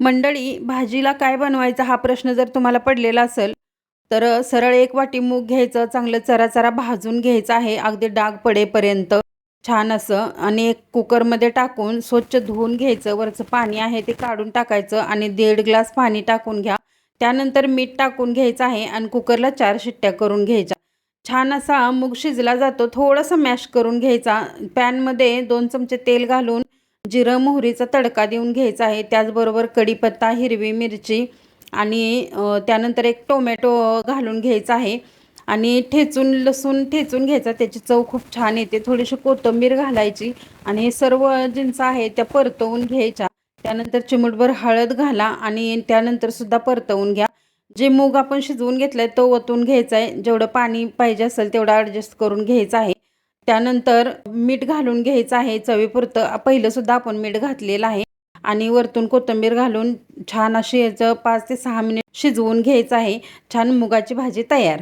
मंडळी भाजीला काय बनवायचा हा प्रश्न जर तुम्हाला पडलेला असेल तर सरळ एक वाटी मूग घ्यायचं चांगलं चराचरा भाजून घ्यायचं आहे. अगदी डाग पडेपर्यंत छान असं आणि एक कुकरमध्ये टाकून स्वच्छ धुवून घ्यायचं. वरचं पाणी आहे ते काढून टाकायचं आणि दीड ग्लास पाणी टाकून घ्या. त्यानंतर मीठ टाकून घ्यायचं आहे आणि कुकरला चार शिट्ट्या करून घ्यायच्या. छान असा मूग शिजला जातो. थोडंसं मॅश करून घ्यायचा. पॅनमध्ये दोन चमचे तेल घालून जिरं मोहरीचा तडका देऊन घ्यायचा आहे. त्याचबरोबर कढीपत्ता हिरवी मिरची आणि त्यानंतर एक टोमॅटो घालून घ्यायचा आहे. आणि ठेचून लसूण ठेचून घ्यायचा. त्याची चव खूप छान येते. थोडीशी कोथिंबीर घालायची आणि हे सर्व जिन्स आहे त्या परतवून घ्यायच्या. त्यानंतर चिमूटभर हळद घाला आणि त्यानंतर सुद्धा परतवून घ्या. जे मूग आपण शिजवून घेतलाय तो ओतून घ्यायचा आहे. जेवढं पाणी पाहिजे असेल तेवढं ॲडजस्ट करून घ्यायचं आहे. त्यानंतर मीठ घालून घ्यायचं आहे. चवीपुरतं पहिलं सुद्धा आपण मीठ घातलेलं आहे. आणि वरतून कोथिंबीर घालून छान अशी याचं पाच ते सहा मिनिट शिजवून घ्यायचं आहे. छान मुगाची भाजी तयार.